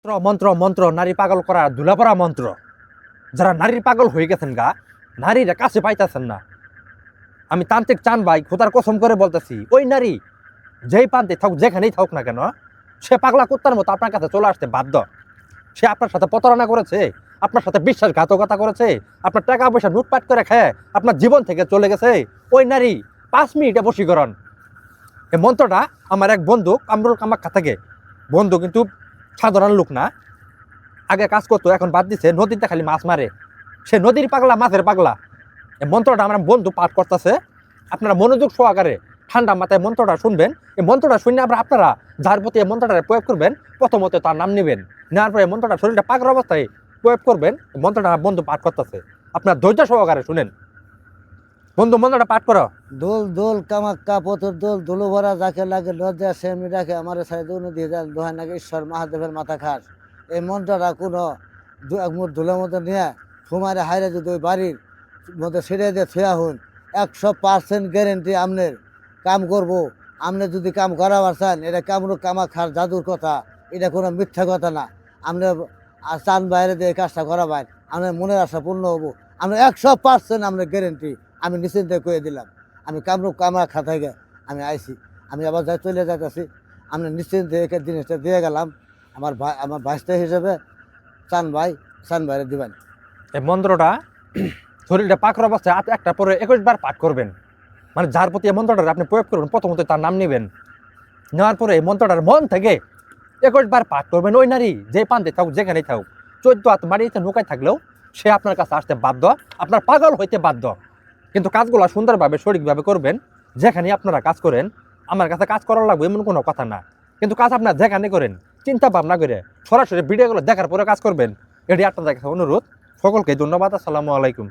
মন্ত্র মন্ত্র মন্ত্র, নারী পাগল করা, ধুলাপড়া মন্ত্র। যারা নারীর পাগল হয়ে গেছেন গা, নারীরা কাছে পাইতেছেন না। আমি তান্ত্রিক চান ভাই, খোদার কসম করে বলতেছি, ওই নারী যেই প্রান্তে থাকুক, যেখানেই থাকুক না কেন, সে পাগলা কুত্তার মতো আপনার কাছে চলে আসতে বাধ্য। সে আপনার সাথে প্রতারণা করেছে, আপনার সাথে বিশ্বাসঘাতকতা করেছে, আপনার টাকা পয়সা লুটপাট করে খেয়ে, আপনার জীবন থেকে চলে গেছে। ওই নারী পাঁচ মিনিটে বশীকরণ। এই মন্ত্রটা আমার এক বন্ধু, কামরুল কামাখ্যা থেকে। বন্ধু কিন্তু সাধারণ লোক না। আগে কাজ করতো, এখন বাদ দিছে, নদীতে খালি মাছ মারে। সে নদীর পাগলা, মাছের পাগলা। এই মন্ত্রটা আমার বন্ধু পাঠ করতেছে। আপনারা মনোযোগ সহকারে ঠান্ডা মাথায় মন্ত্রটা শুনবেন। এই মন্ত্রটা শুনে আবার আপনারা যার প্রতি এই মন্ত্রটা প্রয়োগ করবেন, প্রথমত তার নাম নেবেন। নেওয়ার পরে মন্ত্রটা শরীরটা পাগল অবস্থায় প্রয়োগ করবেন। মন্ত্রটা বন্ধু পাঠ করতেছে। আপনার ধৈর্য সহকারে শুনেন। বন্ধু, মন্ত্রটা পাঠ করো। দোল দোল কামাক্কা পথর দোল ধুলো ভরা যাকে লাগে, লজ্জা, সেমনি রাখে আমার সাইড নদী দোহাই নাকি ঈশ্বর মহাদেবের মাথা খাস। এই দু, এক মুঠ ধুলোর মতো নিয়ে ফুমারে হাইরে যদি ওই বাড়ির মধ্যে ছেড়ে দিয়ে থুয়া হন, একশো পার্সেন্ট গ্যারেন্টি আপনার কাম করব। আপনি যদি কাম করাবার চান, এটা কামরু কামা খার জাদুর কথা। এটা কোনো মিথ্যা কথা না। আপনি চান বাইরে দিয়ে কাজটা করাবেন। আপনার মনের আশা পূর্ণ হব। আমরা একশো পার্সেন্ট আপনার গ্যারেন্টি আমি নিশ্চিন্তে করে দিলাম, আমি কামরূপ কামরা খাতায় আমি আইছি। আমি আবার যাই চলে যাইতেছি। আমি নিশ্চিন্তে একে জিনিসটা দিয়ে গেলাম। আমার ভাই, আমার ভাইস্তা হিসেবে চান ভাই, চান ভাইরে দিবেন। এই মন্ত্রটা, শরীরটা পাকর অবস্থায় আপ- একটা পরে একুশ বার পাঠ করবেন। মানে যার প্রতি এই মন্ত্রটা আপনি প্রয়োগ করবেন, প্রথমত তার নাম নেবেন। নেওয়ার পরে এই মন্ত্রটার মন থেকে একুশ বার পাঠ করবেন ওই নারী যে পান্তে থাকুক, যেখানেই থাকুক। চোদ্দ হাত মাটিতে নৌকায় থাকলেও সে আপনার কাছে আসতে বাধ্য, আপনার পাগল হইতে বাধ্য। কিন্তু কাজগুলো সুন্দরভাবে, সঠিকভাবে করবেন। যেখানে আপনারা কাজ করেন, আমার কাছে কাজ করার লাগবে এমন কোনো কথা না। কিন্তু কাজ আপনার যেখানে করেন, চিন্তা ভাবনা করে সরাসরি ভিডিওগুলো দেখার পরে কাজ করবেন। এটি আপনাদের কাছে অনুরোধ। সকলকে ধন্যবাদ। আসসালামু আলাইকুম।